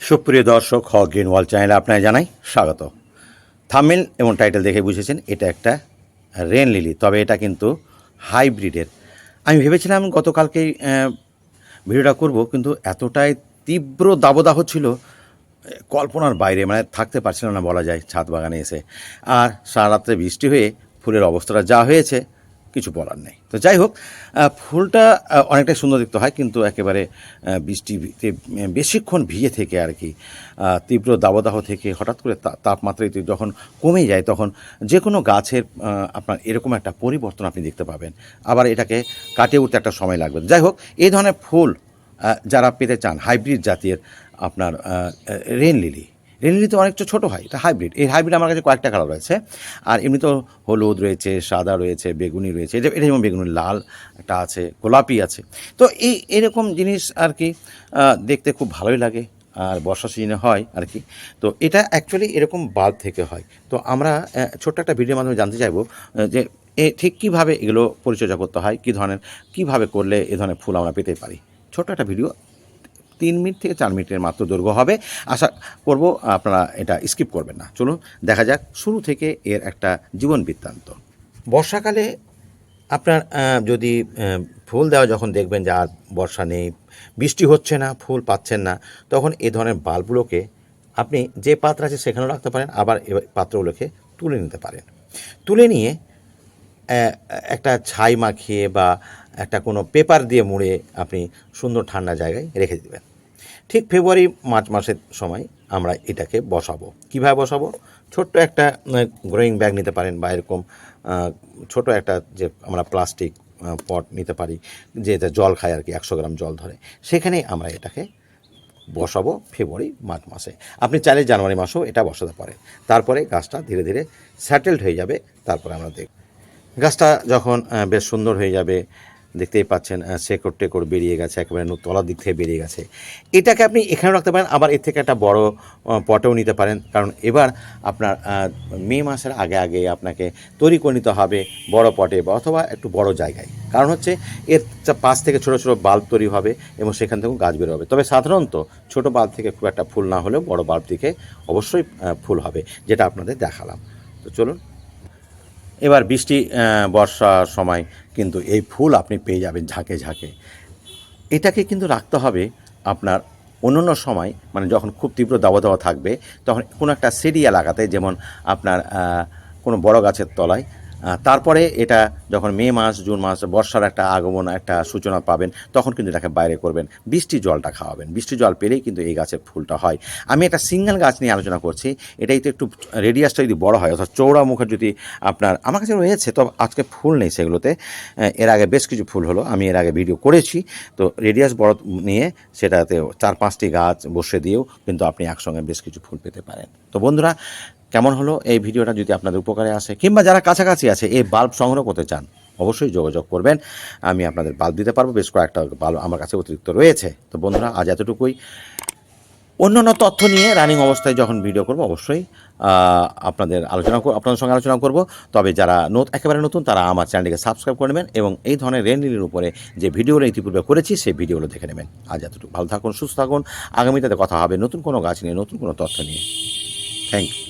সুপ্রিয় দর্শক হ গ্রিন ওয়াল চ্যানেলে আপনাকে জানাই স্বাগত। থামেল এবং টাইটেল দেখে বুঝেছেন এটা একটা রেন লিলি তবে এটা কিন্তু হাইব্রিডের। আমি ভেবেছিলাম গতকালকেই আহ, ভিডিওটা করব কিন্তু এতটাই তীব্র দাবদাহ ছিল কল্পনার বাইরে মানে থাকতে পারছিলাম না বলা যায় ছাদ বাগানে এসে। আর সারা রাত্রে বৃষ্টি হয়ে ফুলের অবস্থাটা যা হয়েছে কিছু বলার নেই। তো যাই হোক ফুলটা অনেকটাই সুন্দর দেখতে হয়, কিন্তু একেবারে বৃষ্টিতে বেশিক্ষণ ভিজে থেকে আর কি তীব্র দাবদাহ থেকে হঠাৎ করে তাপমাত্রা যখন কমে যায়, তখন যে কোনো গাছের আপনার এরকম একটা পরিবর্তন আপনি দেখতে পাবেন। আবার এটাকে কাটিয়ে উঠতে একটা সময় লাগবে। যাই হোক, এই ধরনের ফুল যারা পেতে চান, হাইব্রিড জাতের আপনার রেন লিলি রেন তো অনেকটা ছোটো হয়, এটা হাইব্রিড এই হাইব্রিড আমার কাছে কয়েকটা কালার রয়েছে। আর এমনি তো হলুদ রয়েছে, সাদা রয়েছে, বেগুনি রয়েছে এটা এটা যেমন বেগুনি, লাল একটা আছে, গোলাপি আছে। তো এই, এরকম জিনিস আর কি দেখতে খুব ভালোই লাগে। আর বর্ষা সিজনে হয় আর কি। তো এটা অ্যাকচুয়ালি এরকম বাল্ব থেকে হয়। তো আমরা ছোট্ট একটা ভিডিওর মাধ্যমে জানতে চাইব যে, এ ঠিক কীভাবে এগুলো পরিচর্যা করতে হয়, কী ধরনের, কীভাবে করলে এ ধরনের ফুল আমরা পেতে পারি। ছোট্ট একটা ভিডিও তিন মিনিট থেকে চার মিনিটের মাত্র দৈর্ঘ্য হবে। আশা করব আপনারা এটা স্কিপ করবেন না। চলুন, দেখা যাক শুরু থেকে এর একটা জীবন বৃত্তান্ত। বর্ষাকালে আপনার যদি ফুল দেওয়া যখন দেখবেন যে আর বর্ষা নেই, বৃষ্টি হচ্ছে না, ফুল পাচ্ছেন না, তখন এ ধরনের বাল্বগুলোকে আপনি যে পাত্র আছে সেখানেও রাখতে পারেন, আবার পাত্রগুলোকে তুলে নিতে পারেন। তুলে নিয়ে একটা ছাই মাখিয়ে বা একটা কোনো পেপার দিয়ে মুড়ে আপনি সুন্দর ঠান্ডা জায়গায় রেখে দেবেন। ঠিক ফেব্রুয়ারি, মার্চ মাসের সময় আমরা এটাকে বসাবো। কীভাবে বসাবো? ছোট্ট একটা গ্রোয়িং ব্যাগ নিতে পারেন বা এরকম ছোট একটা যে আমরা প্লাস্টিক পট নিতে পারি, যে এটা জল খায় আর কি, একশো গ্রাম জল ধরে। সেখানেই আমরা এটাকে বসাবো ফেব্রুয়ারি, মার্চ মাসে। আপনি চাইলে জানুয়ারি মাসেও এটা বসাতে পারেন। তারপরে গাছটা ধীরে ধীরে স্যাটেলড হয়ে যাবে, তারপরে আমরা দেখব। গাছটা যখন বেশ সুন্দর হয়ে যাবে দেখতেই পাচ্ছেন শেকড় টেকড় বেরিয়ে গেছে, একেবারে তলার দিক থেকে বেরিয়ে গেছে। এটাকে আপনি এখানেও রাখতে পারেন, আবার এর থেকে একটা বড় পটেও নিতে পারেন। কারণ এবার আপনার মে মাসের আগে আগে আপনাকে তৈরি করে নিতে হবে বড় পটে বা অথবা একটু বড় জায়গায়। কারণ হচ্ছে এর পাশ থেকে ছোট ছোট বাল্ব তৈরি হবে এবং সেখান থেকেও গাছ বের হবে। তবে সাধারণত ছোট বাল্ব থেকে খুব একটা ফুল না হলেও বড় বাল্ব থেকে অবশ্যই ফুল হবে, যেটা আপনাদের দেখালাম। তো চলুন এবার বৃষ্টি বর্ষার সময় কিন্তু এই ফুল আপনি পেয়ে যাবেন ঝাঁকে ঝাঁকে। এটাকে কিন্তু রাখতে হবে আপনার অন্য সময় মানে যখন খুব তীব্র দাবা থাকবে, তখন কোনো একটা সিডিয়া লাগাতে যেমন আপনার কোনো বড় গাছের তলায় তারপরে এটা যখন মে মাস, জুন মাস, বর্ষার একটা আগমন, একটা সূচনা পাবেন, তখন কিন্তু এটাকে বাইরে করবেন, বৃষ্টি জলটা খাওয়াবেন। বৃষ্টি জল পেলেই কিন্তু এই গাছের ফুলটা হয়। আমি একটা সিঙ্গেল গাছ নিয়ে আলোচনা করছি, এটাই তো একটু রেডিয়াসটা যদি বড় হয়, অর্থাৎ চৌড়া মুখের যদি আপনার, আমার কাছে রয়েছে, তো আজকে ফুল নেই সেগুলোতে এর আগে বেশ কিছু ফুল হলো, আমি এর আগে ভিডিও করেছি, তো রেডিয়াস বড় নিয়ে সেটাতে চার পাঁচটি গাছ বসে দিয়েও কিন্তু আপনি একসঙ্গে বেশ কিছু ফুল পেতে পারেন। তো বন্ধুরা কেমন হলো এই ভিডিওটা যদি আপনাদের উপকারে আসে, কিংবা যারা কাছাকাছি আছে, এই বাল্ব সংগ্রহ করতে চান, অবশ্যই যোগাযোগ করবেন। আমি আপনাদের বাল্ব দিতে পারব, বেশ কয়েকটা বাল্ব আমার কাছে অতিরিক্ত রয়েছে। তো বন্ধুরা, আজ এতটুকুই। অন্যান্য তথ্য নিয়ে রানিং অবস্থায় যখন ভিডিও করব, অবশ্যই আপনাদের আলোচনা আপনাদের সঙ্গে আলোচনা করব। তবে যারা নত- একেবারে নতুন, তারা আমার চ্যানেলটিকে সাবস্ক্রাইব করে নেবেন এবং এই ধরনের রেন লিলির উপরে যে ভিডিওগুলো ইতিপূর্বে করেছি, সেই ভিডিওগুলো দেখে নেবেন। আজ এতটুকু। ভালো থাকুন, সুস্থ থাকুন। আগামীতে কথা হবে নতুন কোনো গাছ নিয়ে, নতুন কোনো তথ্য নিয়ে। Thank you